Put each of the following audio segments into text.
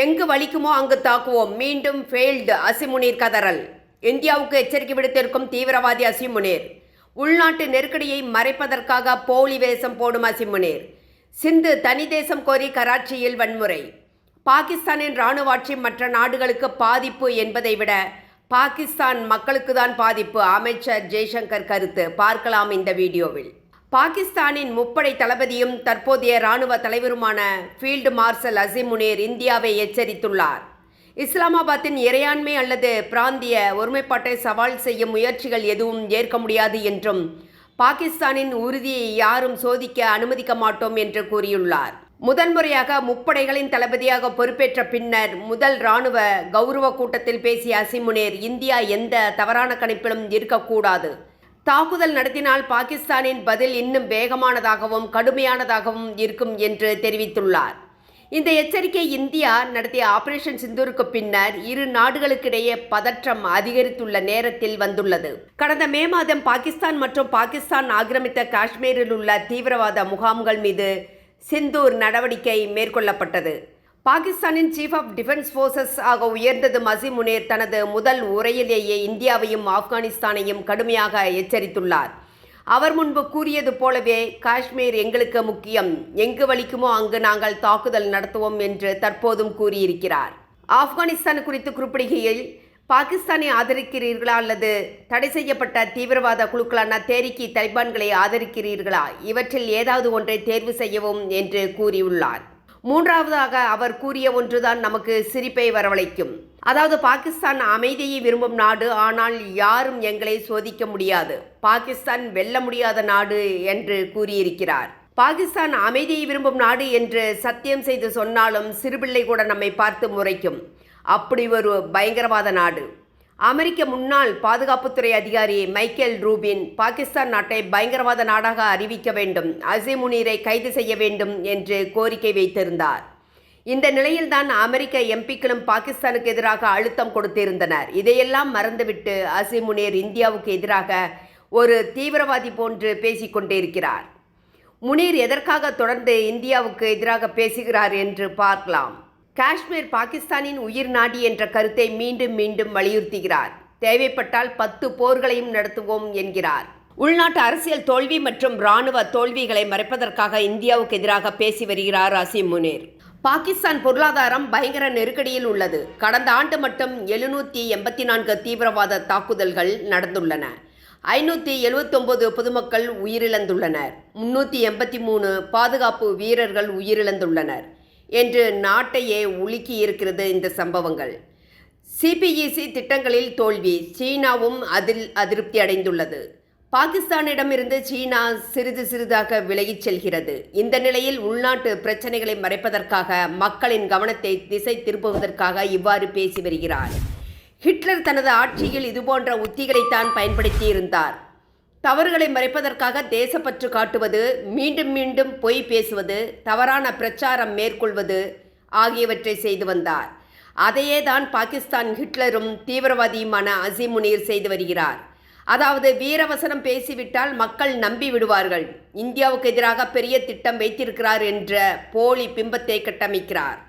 எங்கு வலிக்குமோ அங்கு தாக்குவோம். மீண்டும் ஃபெயில்டு அசிமுனீர் கதறல். இந்தியாவுக்கு எச்சரிக்கை விடுத்திருக்கும் தீவிரவாதி அசிமுனீர். உள்நாட்டு நெருக்கடியை மறைப்பதற்காக போலி வேஷம் போடும் அசிமுனீர். சிந்து தனி தேசம் கோரி கராச்சியில் வன்முறை. பாகிஸ்தானின் இராணுவ ஆட்சி மற்ற நாடுகளுக்கு பாதிப்பு என்பதை விட பாகிஸ்தான் மக்களுக்கு தான் பாதிப்பு. அமைச்சர் ஜெய்சங்கர் கருத்து. பார்க்கலாம் இந்த வீடியோவில். பாகிஸ்தானின் முப்படை தளபதியும் தற்போதைய இராணுவ தலைவருமான ஃபீல்டு மார்ஷல் அசிம் முனீர் இந்தியாவை எச்சரித்துள்ளார். இஸ்லாமாபாத்தின் இறையாண்மை அல்லது பிராந்திய ஒருமைப்பாட்டை சவால் செய்யும் முயற்சிகள் எதுவும் ஏற்க முடியாது என்றும் பாகிஸ்தானின் உறுதியை யாரும் சோதிக்க அனுமதிக்க மாட்டோம் என்று கூறியுள்ளார். முதன்முறையாக முப்படைகளின் தளபதியாக பொறுப்பேற்ற பின்னர் முதல் இராணுவ கௌரவ கூட்டத்தில் பேசிய அசிமுனேர் இந்தியா எந்த தவறான கணிப்பிலும் இருக்கக்கூடாது. தாக்குதல் நடத்தினால் பாகிஸ்தானின் பதில் இன்னும் வேகமானதாகவும் கடுமையானதாகவும் இருக்கும் என்று தெரிவித்துள்ளார். இந்த எச்சரிக்கை இந்தியா நடத்திய ஆபரேஷன் சிந்தூருக்கு பின்னர் இரு நாடுகளுக்கிடையே பதற்றம் அதிகரித்துள்ள நேரத்தில் வந்துள்ளது. கடந்த மே மாதம் பாகிஸ்தான் மற்றும் பாகிஸ்தான் ஆக்கிரமித்த காஷ்மீரில் உள்ள தீவிரவாத முகாம்கள் மீது சிந்தூர் நடவடிக்கை மேற்கொள்ளப்பட்டது. பாகிஸ்தானின் சீஃப் ஆஃப் டிஃபென்ஸ் ஃபோர்ஸஸ் ஆக உயர்ந்தது மசீம் முனீர் தனது முதல் உரையிலேயே இந்தியாவையும் ஆப்கானிஸ்தானையும் கடுமையாக எச்சரித்துள்ளார். அவர் முன்பு கூறியது போலவே காஷ்மீர் எங்களுக்கு முக்கியம். எங்கு வலிக்குமோ அங்கு நாங்கள் தாக்குதல் நடத்துவோம் என்று தற்போதும் கூறியிருக்கிறார். ஆப்கானிஸ்தான் குறித்து குறிப்பிடுகையில் பாகிஸ்தானை ஆதரிக்கிறீர்களா அல்லது தடை செய்யப்பட்ட தீவிரவாத குழுக்களான தேரிக்கி தலிபான்களை ஆதரிக்கிறீர்களா? இவற்றில் ஏதாவது ஒன்றை தேர்வு செய்யவும் என்று கூறியுள்ளார். மூன்றாவதாக அவர் கூறிய ஒன்றுதான் நமக்கு சிரிப்பை வரவழைக்கும். அதாவது பாகிஸ்தான் அமைதியை விரும்பும் நாடு ஆனால் யாரும் எங்களை சோதிக்க முடியாது. பாகிஸ்தான் வெல்ல முடியாத நாடு என்று கூறியிருக்கிறார். பாகிஸ்தான் அமைதியை விரும்பும் நாடு என்று சத்தியம் செய்து சொன்னாலும் சிறுபிள்ளை கூட நம்மை பார்த்து முறைக்கும். அப்படி ஒரு பயங்கரவாத நாடு. அமெரிக்க முன்னாள் பாதுகாப்புத்துறை அதிகாரி மைக்கேல் ரூபின் பாகிஸ்தான் நாட்டை பயங்கரவாத நாடாக அறிவிக்க வேண்டும் அசிமுனீரை கைது செய்ய வேண்டும் என்று கோரிக்கை வைத்திருந்தார். இந்த நிலையில்தான் அமெரிக்க எம்பிக்களும் பாகிஸ்தானுக்கு எதிராக அழுத்தம் கொடுத்திருந்தனர். இதையெல்லாம் மறந்துவிட்டு அசிமுனீர் இந்தியாவுக்கு எதிராக ஒரு தீவிரவாதி போன்று பேசிக்கொண்டிருக்கிறார் முனீர் எதற்காக தொடர்ந்து இந்தியாவுக்கு எதிராக பேசுகிறார் என்று பார்க்கலாம். காஷ்மீர் பாகிஸ்தானின் உயிர் நாடி என்ற கருத்தை மீண்டும் மீண்டும் வலியுறுத்துகிறார். தேவைப்பட்டால் பத்து போர்களையும் நடத்துவோம் என்கிறார். உள்நாட்டு அரசியல் தோல்வி மற்றும் இராணுவ தோல்விகளை மறைப்பதற்காக இந்தியாவுக்கு எதிராக பேசி வருகிறார் அசீம் முனீர். பாகிஸ்தான் பொருளாதாரம் பயங்கர நெருக்கடியில் உள்ளது. கடந்த ஆண்டு மட்டும் எழுநூற்றி எண்பத்தி நான்கு தீவிரவாத தாக்குதல்கள் நடந்துள்ளன. ஐநூற்றி எழுவத்தொம்பது பொதுமக்கள் உயிரிழந்துள்ளனர். முன்னூற்றி எண்பத்தி மூணு பாதுகாப்பு வீரர்கள் உயிரிழந்துள்ளனர். என்று நாட்டையே உலுக்கி இருக்கிறது இந்த சம்பவங்கள். சிபிஇசி திட்டங்களில் தோல்வி சீனாவும் அதில் அதிருப்தி அடைந்துள்ளது. பாகிஸ்தானிடமிருந்து சீனா சிறிது சிறிதாக விலகிச் செல்கிறது. இந்த நிலையில் உள்நாட்டு பிரச்சனைகளை மறைப்பதற்காக மக்களின் கவனத்தை திசை திருப்புவதற்காக இவ்வாறு பேசி வருகிறார். ஹிட்லர் தனது ஆட்சியில் இதுபோன்ற உத்திகளைத்தான் பயன்படுத்தியிருந்தார். தவறுகளை மறைப்பதற்காக தேசப்பற்று காட்டுவது மீண்டும் மீண்டும் பொய் பேசுவது தவறான பிரச்சாரம் மேற்கொள்வது ஆகியவற்றை செய்து வந்தார். அதையே தான் பாகிஸ்தான் ஹிட்லரும் தீவிரவாதியுமான அசிமுனீர் செய்து வருகிறார். அதாவது வீரவசனம் பேசிவிட்டால் மக்கள் நம்பி விடுவார்கள். இந்தியாவுக்கு எதிராக பெரிய திட்டம் வைத்திருக்கிறார் என்ற போலி பிம்பத்தை கட்டமைக்கிறார்.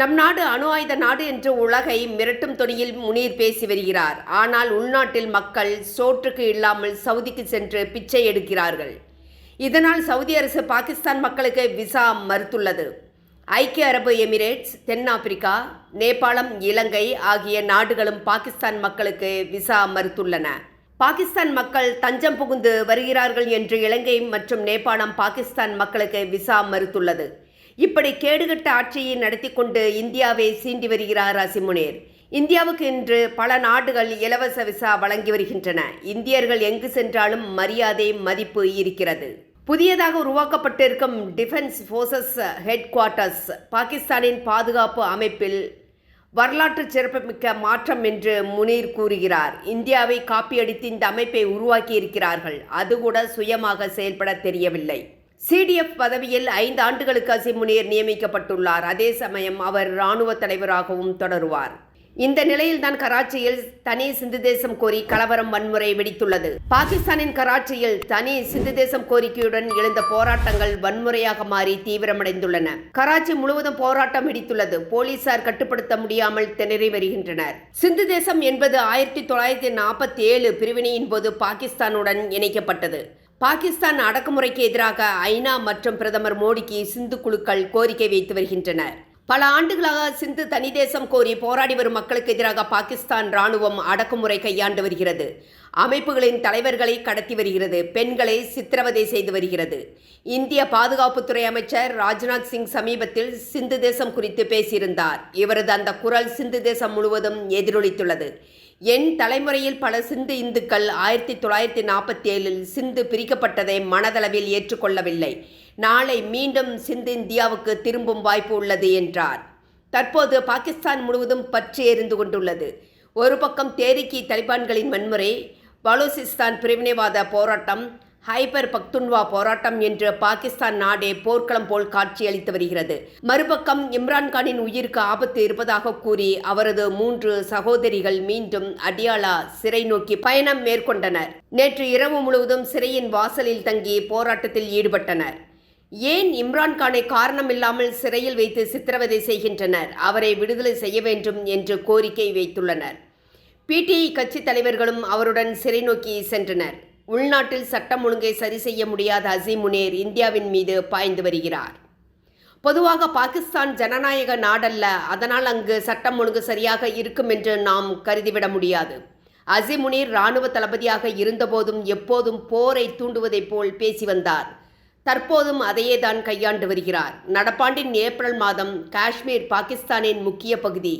நம் நாடு அணு ஆயுத நாடு என்று உலகை மிரட்டும் தொனியில் முனீர் பேசி வருகிறார். ஆனால் உள்நாட்டில் மக்கள் சோற்றுக்கு இல்லாமல் சவுதிக்கு சென்று பிச்சை எடுக்கிறார்கள். இதனால் சவுதி அரசு பாகிஸ்தான் மக்களுக்கு விசா மறுத்துள்ளது. ஐக்கிய அரபு எமிரேட்ஸ் தென்னாப்பிரிக்கா நேபாளம் இலங்கை ஆகிய நாடுகளும் பாகிஸ்தான் மக்களுக்கு விசா மறுத்துள்ளன. பாகிஸ்தான் மக்கள் தஞ்சம் புகுந்து வருகிறார்கள் என்று இலங்கை மற்றும் நேபாளம் பாகிஸ்தான் மக்களுக்கு விசா மறுத்துள்ளது. இப்படி கேடுகட்ட ஆட்சியை நடத்தி கொண்டு இந்தியாவை சீண்டி வருகிறார் அசிமுனேர். இந்தியாவுக்கு இன்று பல நாடுகள் இலவச விசா வழங்கி வருகின்றன. இந்தியர்கள் எங்கு சென்றாலும் மரியாதை மதிப்பு இருக்கிறது. புதியதாக உருவாக்கப்பட்டிருக்கும் டிஃபென்ஸ் ஃபோர்ஸஸ் ஹெட் குவார்ட்டர்ஸ் பாகிஸ்தானின் பாதுகாப்பு அமைப்பில் வரலாற்று சிறப்புமிக்க மாற்றம் என்று முனீர் கூறுகிறார். இந்தியாவை காப்பியடித்து இந்த அமைப்பை உருவாக்கியிருக்கிறார்கள். அது கூட சுயமாக செயல்பட தெரியவில்லை. சிடிஎஃப் பதவியில் ஐந்து ஆண்டுகளுக்கு அசிமுனியர் நியமிக்கப்பட்டுள்ளார். அதே சமயம் அவர் இராணுவ தலைவராகவும் தொடருவார். இந்த நிலையில்தான் கராச்சியில் தனி சிந்து தேசம் கோரி கலவரம் வன்முறை வெடித்துள்ளது. பாகிஸ்தானின் கராச்சியில் தனி சிந்து தேசம் கோரிக்கையுடன் எழுந்த போராட்டங்கள் வன்முறையாக மாறி தீவிரமடைந்துள்ளன. கராச்சி முழுவதும் போராட்டம் வெடித்துள்ளது. போலீசார் கட்டுப்படுத்த முடியாமல் திணறி வருகின்றனர். சிந்து தேசம் என்பது ஆயிரத்தி தொள்ளாயிரத்தி நாற்பத்தி ஏழு பிரிவினையின் போது பாகிஸ்தானுடன் இணைக்கப்பட்டது. பாகிஸ்தான் அடக்குமுறைக்கு எதிராக ஐநா மற்றும் பிரதமர் மோடிக்கு சிந்து குழுக்கள் கோரிக்கை வைத்து வருகின்றனர். பல ஆண்டுகளாக சிந்து தனி தேசம் கோரி போராடி வரும் மக்களுக்கு எதிராக பாகிஸ்தான் ராணுவம் அடக்குமுறை கையாண்டு வருகிறது. அமைப்புகளின் தலைவர்களை கடத்தி வருகிறது பெண்களை சித்திரவதை செய்து வருகிறது. இந்திய பாதுகாப்புத்துறை அமைச்சர் ராஜ்நாத் சிங் சமீபத்தில் சிந்து தேசம் குறித்து பேசியிருந்தார். இவரது அந்த குரல் சிந்து தேசம் முழுவதும் எதிரொலித்துள்ளது. என் தலைமுறையில் பல சிந்து இந்துக்கள் ஆயிரத்தி தொள்ளாயிரத்தி நாற்பத்தி ஏழில் சிந்து பிரிக்கப்பட்டதை மனதளவில் ஏற்றுக்கொள்ளவில்லை. நாளை மீண்டும் சிந்து இந்தியாவுக்கு திரும்பும் வாய்ப்பு உள்ளது என்றார். தற்போது பாகிஸ்தான் முழுவதும் பற்றி எரிந்து கொண்டுள்ளது. ஒரு பக்கம் தேரிக்கி தலிபான்களின் வன்முறை பலூசிஸ்தான் பிரிவினைவாத போராட்டம் ஹைபர் பக்துன்வா போராட்டம் என்று பாகிஸ்தான் நாடே போர்க்களம் போல் காட்சியளித்து வருகிறது. மறுபக்கம் இம்ரான்கானின் உயிருக்கு ஆபத்து இருப்பதாக கூறி அவரது மூன்று சகோதரிகள் மீண்டும் அடியாலா சிறை நோக்கி பயணம் மேற்கொண்டனர். நேற்று இரவு முழுவதும் சிறையின் வாசலில் தங்கி போராட்டத்தில் ஈடுபட்டனர். ஏன் இம்ரான்கானை காரணமில்லாமல் சிறையில் வைத்து சித்திரவதை செய்கின்றனர்? அவரை விடுதலை செய்ய வேண்டும் என்று கோரிக்கை வைத்துள்ளனர். பிடிஐ கட்சி தலைவர்களும் அவருடன் சிறை நோக்கி சென்றனர். உள்நாட்டில் சட்டம் ஒழுங்கை சரி செய்ய முடியாத அசீம் இந்தியாவின் மீது பாய்ந்து வருகிறார். பொதுவாக பாகிஸ்தான் ஜனநாயக நாடல்ல அதனால் அங்கு சட்டம் ஒழுங்கு சரியாக இருக்கும் என்று நாம் கருதிவிட முடியாது. அசிமுனீர் இராணுவ தளபதியாக இருந்தபோதும் எப்போதும் போரை தூண்டுவதைப் போல் பேசி வந்தார். தற்போதும் அதையே தான் கையாண்டு வருகிறார். நடப்பாண்டின் ஏப்ரல் மாதம் காஷ்மீர் பாகிஸ்தானின் முக்கிய பகுதி.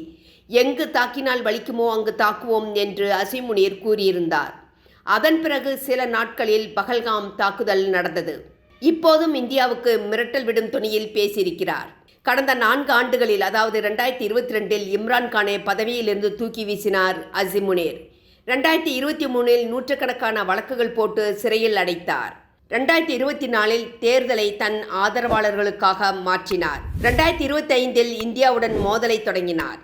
எங்கு தாக்கினால் வலிக்குமோ அங்கு தாக்குவோம் என்று அசிமுனீர் கூறியிருந்தார். அதன் பிறகு சில நாட்களில் பகல்காம் தாக்குதல் நடந்தது. இப்போதும் இந்தியாவுக்கு மிரட்டல் விடும் துணியில் பேசியிருக்கிறார். கடந்த நான்கு ஆண்டுகளில் அதாவது ரெண்டாயிரத்தி இருபத்தி ரெண்டில் இம்ரான்கானை பதவியிலிருந்து தூக்கி வீசினார் அசிமுனேர். ரெண்டாயிரத்தி இருபத்தி மூணில் நூற்றுக்கணக்கான வழக்குகள் போட்டு சிறையில் அடைத்தார். ரெண்டாயிரத்தி இருபத்தி நாலில் தேர்தலை தன் ஆதரவாளர்களுக்காக மாற்றினார். ரெண்டாயிரத்தி இருபத்தி ஐந்தில் இந்தியாவுடன் மோதலை தொடங்கினார்.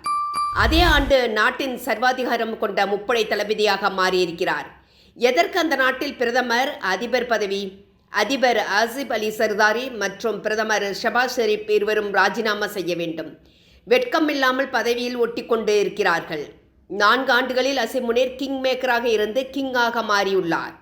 அதே ஆண்டு நாட்டின் சர்வாதிகாரம் கொண்ட முப்படை தளபதியாக மாறியிருக்கிறார். எதற்கு அந்த நாட்டில் பிரதமர் அதிபர் பதவி? அதிபர் ஆசிப் அலி சர்தாரி மற்றும் பிரதமர் ஷபாஸ் ஷெரீப் இருவரும் ராஜினாமா செய்ய வேண்டும். வெட்கம் இல்லாமல் பதவியில் ஒட்டி கொண்டு இருக்கிறார்கள். நான்கு ஆண்டுகளில் அசிம் கிங் மேக்கராக இருந்து கிங்காக மாறியுள்ளார்.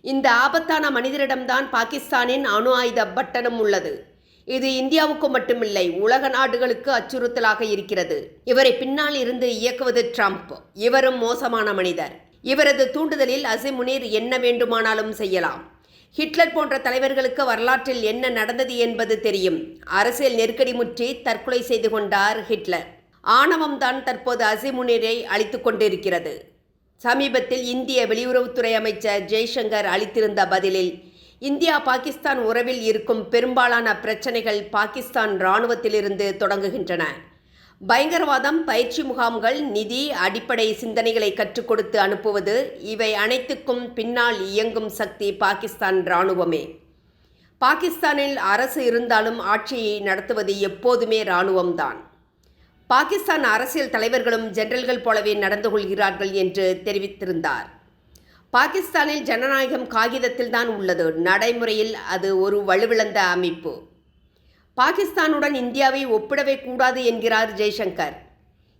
இந்த ஆபத்தான மனிதரிடம்தான் பாகிஸ்தானின் அணு ஆயுத பட்டணம் உள்ளது. இது இந்தியாவுக்கு மட்டுமில்லை உலக நாடுகளுக்கு அச்சுறுத்தலாக இருக்கிறது. இவரை பின்னால் இருந்து இயக்குவது ட்ரம்ப். இவரும் மோசமான மனிதர். இவரது தூண்டுதலில் அசிமுனீர் என்ன வேண்டுமானாலும் செய்யலாம். ஹிட்லர் போன்ற தலைவர்களுக்கு வரலாற்றில் என்ன நடந்தது என்பது தெரியும். அரசியல் நெருக்கடி முற்றி தற்கொலை செய்து கொண்டார் ஹிட்லர். ஆணவம்தான் தற்போது அசிமுனீரை முனீரை கொண்டிருக்கிறது. சமீபத்தில் இந்திய வெளியுறவுத்துறை அமைச்சர் ஜெய்சங்கர் அளித்திருந்த பதிலில் இந்தியா பாகிஸ்தான் உறவில் இருக்கும் பெரும்பாலான பிரச்சனைகள் பாகிஸ்தான் இராணுவத்திலிருந்து தொடங்குகின்றன. பயங்கரவாதம் பயிற்சி முகாம்கள் நிதி அடிப்படை சிந்தனைகளை கற்றுக் கொடுத்து அனுப்புவது இவை அனைத்துக்கும் பின்னால் இயங்கும் சக்தி பாகிஸ்தான் இராணுவமே. பாகிஸ்தானில் அரசு இருந்தாலும் ஆட்சியை நடத்துவது எப்போதுமே இராணுவம்தான். பாகிஸ்தான் அரசியல் தலைவர்களும் ஜெனரல்கள் போலவே நடந்து கொள்கிறார்கள் என்று தெரிவித்திருந்தார். பாகிஸ்தானில் ஜனநாயகம் காகிதத்தில்தான் உள்ளது. நடைமுறையில் அது ஒரு வலுவிழந்த அமைப்பு. பாகிஸ்தானுடன் இந்தியாவை ஒப்பிடவே கூடாது என்கிறார் ஜெய்சங்கர்.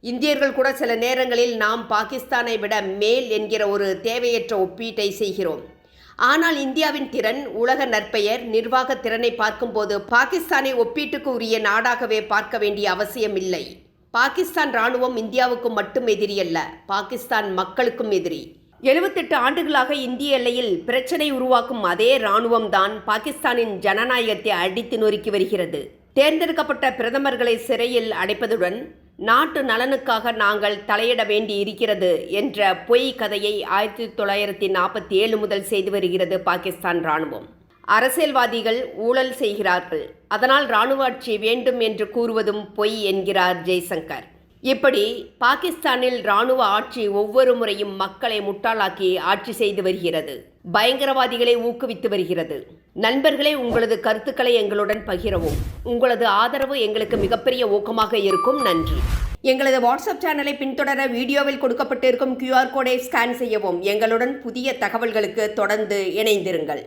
இந்தியர்கள் கூட சில நேரங்களில் நாம் பாகிஸ்தானை விட மேல் என்கிற ஒரு தேவையற்ற ஒப்பீட்டை செய்கிறோம். ஆனால் இந்தியாவின் திறன் உலக நற்பெயர் நிர்வாக திறனை பார்க்கும்போது பாகிஸ்தானை ஒப்பீட்டுக்கு உரிய நாடாகவே பார்க்க வேண்டிய அவசியம் இல்லை. பாகிஸ்தான் ராணுவம் இந்தியாவுக்கு மட்டும் எதிரி அல்ல பாகிஸ்தான் மக்களுக்கும் எதிரி. எழுபத்தெட்டு ஆண்டுகளாக இந்திய எல்லையில் பிரச்சனை உருவாக்கும் அதே இராணுவம்தான் பாகிஸ்தானின் ஜனநாயகத்தை அடித்து நொறுக்கி வருகிறது. தேர்ந்தெடுக்கப்பட்ட பிரதமர்களை சிறையில் அடைப்பதுடன் நாட்டு நலனுக்காக நாங்கள் தலையிட வேண்டி இருக்கிறது என்ற பொய் கதையை ஆயிரத்தி தொள்ளாயிரத்தி நாற்பத்தி ஏழு முதல் செய்து வருகிறது பாகிஸ்தான் இராணுவம். அரசியல்வாதிகள் ஊழல் செய்கிறார்கள். அதனால் இராணுவ ஆட்சி வேண்டும் என்று கூறுவதும் பொய் என்கிறார் ஜெய்சங்கர். இப்படி பாகிஸ்தானில் இராணுவ ஆட்சி ஒவ்வொரு முறையும் மக்களை முட்டாளாக்கி ஆட்சி செய்து வருகிறது. பயங்கரவாதிகளை ஊக்குவித்து வருகிறது. நண்பர்களே உங்களது கருத்துக்களை எங்களுடன் பகிரவும். உங்களது ஆதரவு எங்களுக்கு மிகப்பெரிய ஊக்கமாக இருக்கும். நன்றி. எங்களது வாட்ஸ்அப் சேனலை பின்தொடர வீடியோவில் கொடுக்கப்பட்டிருக்கும் கியூஆர் கோடை ஸ்கேன் செய்யவும். எங்களுடன் புதிய தகவல்களுக்கு தொடர்ந்து இணைந்திருங்கள்.